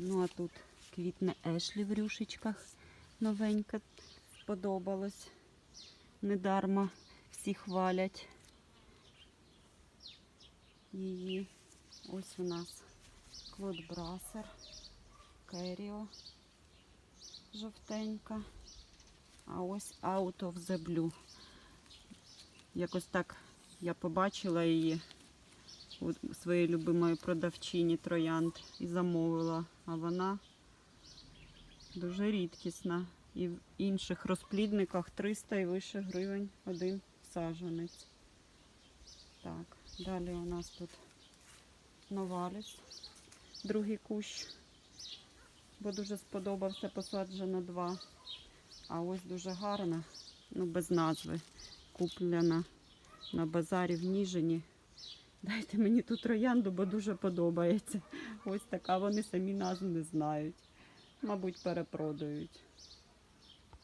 Ну а тут квітне Ешлі в рюшечках новенька. Сподобалось. Недарма всі хвалять її. Ось у нас Клод Брасер, Керіо жовтенька. А ось Out of the Blue. Якось так я побачила її у своєї любимої продавчині троянд і замовила. А вона дуже рідкісна. І в інших розплідниках 300 і вище гривень один саджанець. Так, далі у нас тут новаліс, другий кущ, бо дуже сподобався, посаджено два. А ось дуже гарна, ну без назви, куплена на базарі в Ніжині. Дайте мені ту троянду, бо дуже подобається. Ось така, вони самі назву не знають. Мабуть, перепродають.